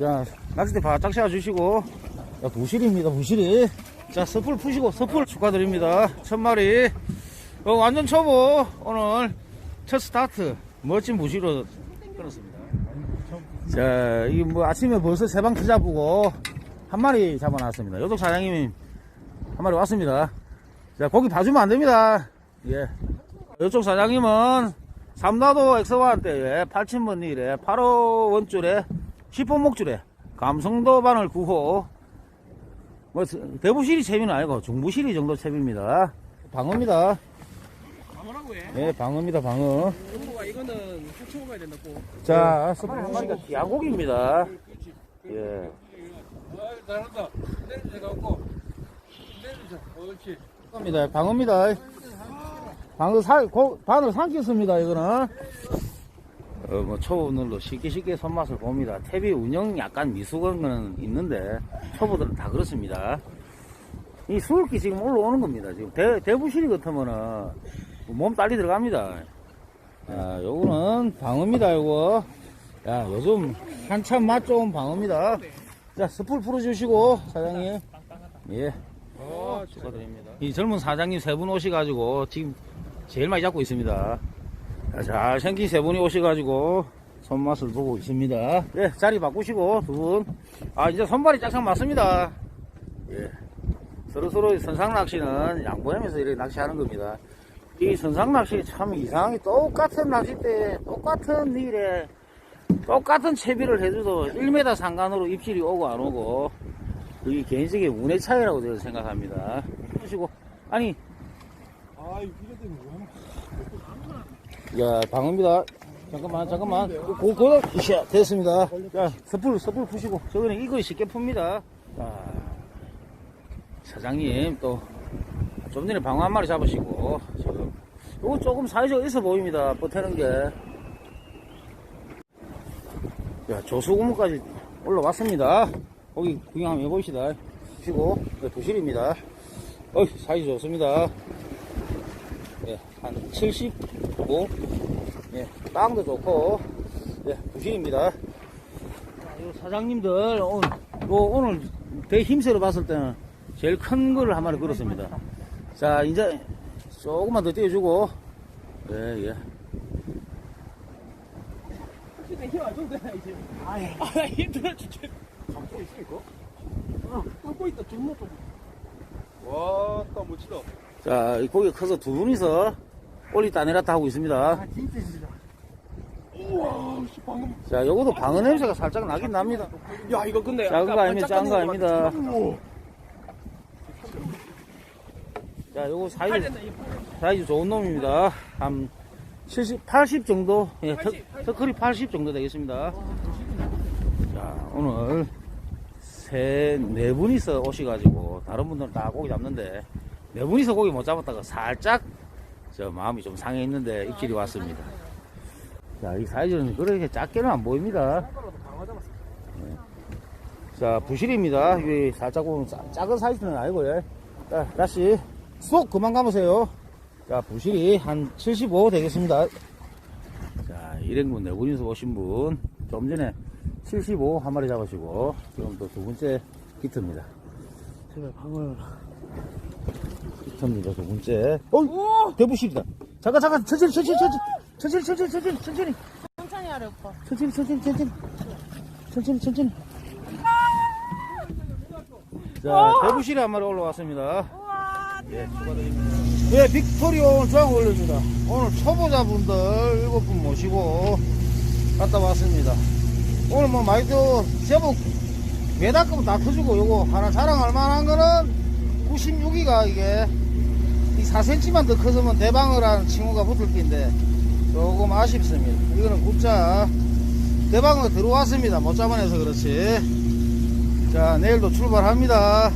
자, 낚싯대 바짝 씌워주시고, 자, 부실입니다, 부실이. 자, 섣불 푸시고, 섣불 축하드립니다. 천 마리. 어, 완전 초보, 오늘 첫 스타트. 멋진 부실로 끊었습니다. 자, 이뭐 아침에 벌써 세방 투잡고, 한 마리 잡아놨습니다. 요독 사장님이 한 마리 왔습니다. 자, 고기 봐주면 안 됩니다. 예. 이쪽 사장님은 삼나도 엑스와한 때에 8,000번 일에 8호 원줄에 10호 목줄에 감성도 바늘 9호 뭐 대부실이 채비는 아니고 중부실이 정도 채비입니다. 방어입니다. 방어라고 해. 예, 방어입니다. 방어. 정보가 이거는 해치고 가야 된다고. 자, 스프 한 마리가 기아고기입니다. 예. 아, 잘한다. 내리자 갖고. 내리자. 옳지. 입니다. 방어입니다. 방어 살, 고, 바늘 삼켰습니다, 이거는. 어, 뭐, 초보들도 쉽게 쉽게 손맛을 봅니다. 탭이 운영 약간 미숙한 거는 있는데, 초보들은 다 그렇습니다. 이 수울기 지금 올라오는 겁니다. 지금 대, 대부실이 같으면은, 몸 딸리 들어갑니다. 아, 요거는 방어입니다, 요거. 야, 요즘 한참 맛 좋은 방어입니다. 자, 스풀 풀어주시고, 사장님. 예. 아, 축하드립니다. 이 젊은 사장님 세 분 오셔가지고 지금 제일 많이 잡고 있습니다. 자, 잘생긴 세 분이 오셔가지고 손맛을 보고 있습니다. 예, 자리 바꾸시고 두 분. 아, 이제 손발이 짝짝 맞습니다. 예. 서로서로 선상 낚시는 양보하면서 이렇게 낚시하는 겁니다. 이 선상 낚시 참 이상하게 똑같은 낚싯대에 똑같은 일에 똑같은 채비를 해줘도 1m 상간으로 입질이 오고 안 오고 이게 개인적인 운의 차이라고 저는 생각합니다. 보시고 아니 아, 이거 때문에 야 방어입니다. 잠깐만 잠깐만 고 고고 이샤 됐습니다. 자 섣불 섣불 푸시고 저거는 이거 쉽게 풉니다. 자, 사장님 또 좀 전에 방어 한 마리 잡으시고 지금 요거 조금 사이즈가 있어 보입니다. 버티는 게. 야 조수고무까지 올라왔습니다. 거기 구경 한번 해보시다. 보시고 네, 부실입니다. 어 사이즈 좋습니다. 예, 한 75. 예, 땅도 좋고, 예, 부실입니다. 요 사장님들, 오늘, 요 오늘 대 힘세로 봤을 때는 제일 큰 거를 한 마리 걸었습니다. 자, 이제 조금만 더 띄워주고, 예, 예. 근데 힘안 줘도 되나, 이제. 아, 힘들어, 진짜. 감고 있으니까? 어, 뚫고 있다, 뒷목 좀. 자, 이 고기 커서 두 분이서 올리다 내렸다 하고 있습니다. 아, 진짜 힘들다. 우와, 씨, 방금. 자, 요것도 방어 냄새가 살짝 나긴 납니다. 야, 이거 근데. 작은 거 아닙니다, 작은 거 아닙니다. 우와. 자, 요거 팔 사이즈. 사이즈 좋은 놈입니다. 한 70, 80 정도, 예, 턱, 80, 80. 터클이 80 정도 되겠습니다. 자, 오늘 세, 네 분이서 오셔가지고, 다른 분들은 다 고기 잡는데, 네 분이서 고기 못 잡았다가 살짝, 저 마음이 좀 상해 있는데, 입질이 왔습니다. 자, 이 사이즈는 그렇게 작게는 안 보입니다. 잡았어. 자, 부실입니다. 이게 살짝 보면 짜- 작은 사이즈는 아니고요. 자, 다시 쏙 그만 감으세요. 자, 부실이 한 75 되겠습니다. 자, 일행분 네 분이서 오신 분, 좀 전에 75 한 마리 잡으시고, 지금 또 두 번째 히트입니다. 제발 방어. 비슷합니다. 저 문제. 어, 대부실이다. 잠깐 잠깐 천천히 천천히 천천히 천천히 천천히 천천히 천천히 하래 오빠. 천천히 천천히 천천히 천천히 천천히. 자 어! 대부실에 한 마리 올라왔습니다. 우와 예, 축하드립니다. 예, 빅토리오 오늘 조항 올려주다. 오늘 초보자분들 일곱 분 모시고 갔다 왔습니다. 오늘 뭐 마이도 제법 매달 거면 다 터지고 요거 하나 자랑할 만한 거는 96위가 이게 이 4cm만 더 커서면 대방을 한 친구가 붙을 텐데 조금 아쉽습니다. 이거는 굽자 대방어 들어왔습니다. 못 잡아내서 그렇지. 자, 내일도 출발합니다.